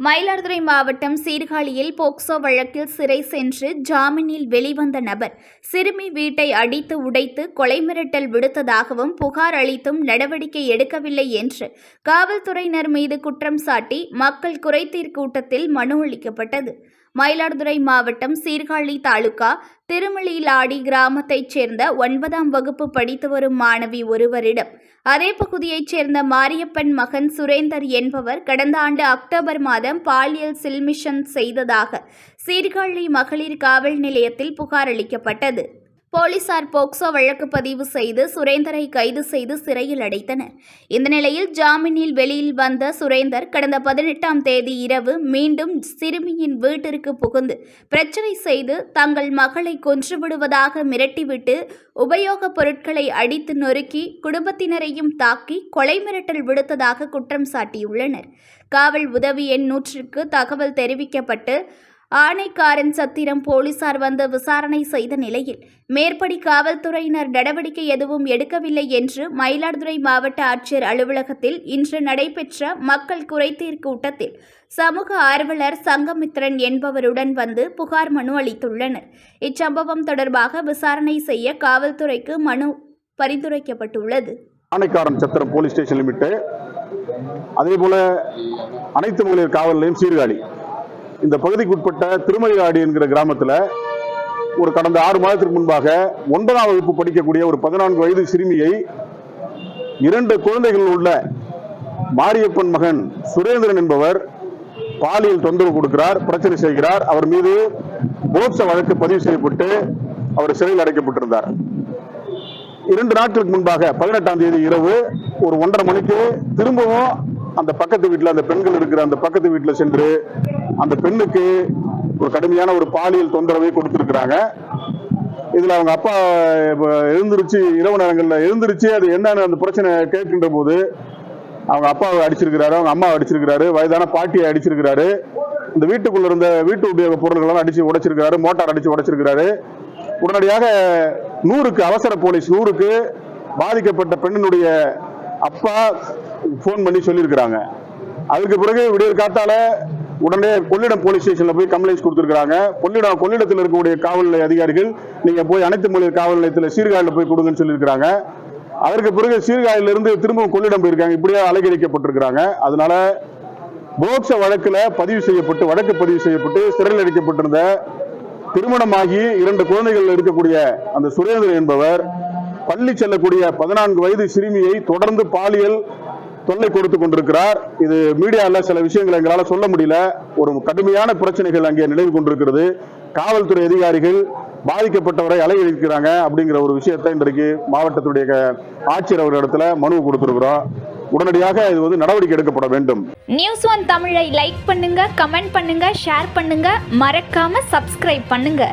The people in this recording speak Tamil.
மயிலாடுதுறை மாவட்டம் சீர்காழியில் போக்சோ வழக்கில் சிறை சென்று ஜாமீனில் வெளிவந்த நபர் சிறுமி வீட்டை அடித்து உடைத்து கொலை மிரட்டல் விடுத்ததாகவும் புகார் அளித்தும் நடவடிக்கை எடுக்கவில்லை என்று காவல்துறையினர் மீது குற்றம் சாட்டி மக்கள் குறைதீர் கூட்டத்தில் மனு அளிக்கப்பட்டது. மயிலாடுதுறை மாவட்டம் சீர்காழி தாலுகா திருமலிலாடி கிராமத்தைச் சேர்ந்த ஒன்பதாம் வகுப்பு படித்து வரும் மாணவி ஒருவரிடம். அதே பகுதியைச் சேர்ந்த மாரியப்பன் மகன் சுரேந்தர் என்பவர் கடந்த ஆண்டு அக்டோபர் மாதம் பாலியல் சில்மிஷன் செய்ததாக சீர்காழி மகளிர் காவல் நிலையத்தில் புகார் அளிக்கப்பட்டது. போலீசார் போக்சோ வழக்கு பதிவு செய்து சுரேந்தரை கைது செய்து சிறையில் அடைத்தனர். இந்த நிலையில் ஜாமீனில் வெளியில் வந்த சுரேந்தர் கடந்த பதினெட்டாம் தேதி இரவு மீண்டும் சிறுமியின் வீட்டிற்கு புகுந்து பிரச்சனை செய்து தங்கள் மகளை கொன்றுவிடுவதாக மிரட்டிவிட்டு உபயோகப் பொருட்களை அடித்து நொறுக்கி குடும்பத்தினரையும் தாக்கி கொலை மிரட்டல் விடுத்ததாக குற்றம் சாட்டியுள்ளனர். காவல் உதவி எண் நூற்றுக்கு தகவல் தெரிவிக்கப்பட்டு ஆணைக்காரன் சத்திரம் போலீசார் வந்து விசாரணை செய்த நிலையில் மேற்படி காவல்துறையினர் நடவடிக்கை எதுவும் எடுக்கவில்லை என்று மயிலாடுதுறை மாவட்ட ஆட்சியர் அலுவலகத்தில் இன்று நடைபெற்ற மக்கள் குறைதீர் கூட்டத்தில் சமூக ஆர்வலர் சங்கமித்ரன் என்பவருடன் வந்து புகார் மனு அளித்துள்ளனர். இச்சம்பவம் தொடர்பாக விசாரணை செய்ய காவல்துறைக்கு மனு பரிந்துரைக்கப்பட்டுள்ளது. Anaikaran Chathiram police station limit அதே போல அனைத்து மகளிர் காவல் நிலையம் சீர்காழி. இந்த பகுதிக்கு உட்பட்ட திருமலையாடி என்கிற கிராமத்தில் ஒரு கடந்த ஆறு மாதத்திற்கு முன்பாக ஒன்பதாம் வகுப்பு படிக்கக்கூடிய ஒரு பதினான்கு வயது சிறுமியை இரண்டு குழந்தைகள் உள்ள மாரியப்பன் மகன் சுரேந்திரன் என்பவர் பாலியல் தொந்தரவு கொடுக்கிறார் பிரச்சனை செய்கிறார். அவர் மீது போக்ச வழக்கு பதிவு செய்யப்பட்டு அவர் சிறையில் அடைக்கப்பட்டிருந்தார். இரண்டு நாட்களுக்கு முன்பாக பதினெட்டாம் தேதி இரவு ஒரு ஒன்றரை மணிக்கு திரும்பவும் அந்த பக்கத்து வீட்டில் அந்த பெண்கள் இருக்கிற அந்த பக்கத்து வீட்டில் சென்று அந்த பெண்ணுக்கு ஒரு கடுமையான ஒரு பாலியல் தொந்தரவை கொடுத்துருக்குறாங்க. இதில் அவங்க அப்பா எழுந்திருச்சு இரவு நேரங்களில் எழுந்திருச்சு அது என்னன்னு அந்த பிரச்சனை கேட்கின்ற போது அவங்க அப்பாவை அடிச்சிருக்கிறாரு அவங்க அம்மாவை அடிச்சிருக்கிறாரு வயதான பாட்டியை அடிச்சிருக்கிறாரு. இந்த வீட்டுக்குள்ள இருந்த வீட்டு உபயோக பொருள்களெல்லாம் அடிச்சு உடைச்சிருக்கிறாரு மோட்டார் அடிச்சு உடைச்சிருக்கிறாரு. உடனடியாக நூறுக்கு அவசர போலீஸ் நூறுக்கு பாதிக்கப்பட்ட பெண்ணினுடைய அப்பா ஃபோன் பண்ணி சொல்லியிருக்கிறாங்க. அதுக்கு பிறகு விடியற் காத்தால உடனே கொள்ளிடம் போலீஸ் ஸ்டேஷன்ல போய் கம்ப்ளைண்ட்ஸ் கொடுத்துருக்காங்க கொள்ளிடம் கொள்ளிடத்தில் இருக்கக்கூடிய காவல் நிலைய அதிகாரிகள் நீங்க போய் அனைத்து மொழியர் காவல் நிலையத்தில் சீர்காழியில் போய் கொடுங்கன்னு சொல்லியிருக்கிறாங்க. அதற்கு பிறகு சீர்காழிலிருந்து திரும்பவும் கொள்ளிடம் போயிருக்காங்க. இப்படியே அலைகழிக்கப்பட்டிருக்கிறாங்க அதனால போக்ச வழக்குல பதிவு செய்யப்பட்டு வழக்கு பதிவு செய்யப்பட்டு சிறையில் அடைக்கப்பட்டிருந்த திருமணமாகி இரண்டு குழந்தைகள் இருக்கக்கூடிய அந்த சுரேந்திரன் என்பவர் பள்ளி செல்லக்கூடிய பதினான்கு வயது சிறுமியை தொடர்ந்து பாலியல் தொல்லை கொடுத்து கொண்டிருக்கிறார். இது மீடியால சில விஷயங்களை எங்களால் சொல்ல முடியல. ஒரு கடுமையான பிரச்சனைகள் அங்கே நினைவு கொண்டிருக்கிறது. காவல்துறை அதிகாரிகள் பாதிக்கப்பட்டவரை அலையழிக்கிறாங்க அப்படிங்கிற ஒரு விஷயத்தை இன்றைக்கு மாவட்டத்துடைய ஆட்சியர் அவர்களிடத்துல மனு கொடுத்திருக்கிறோம். உடனடியாக இது வந்து நடவடிக்கை எடுக்கப்பட வேண்டும். நியூஸ் ஒன் தமிழை லைக் பண்ணுங்க கமெண்ட் பண்ணுங்க ஷேர் பண்ணுங்க. மறக்காம சப்ஸ்கிரைப் பண்ணுங்க.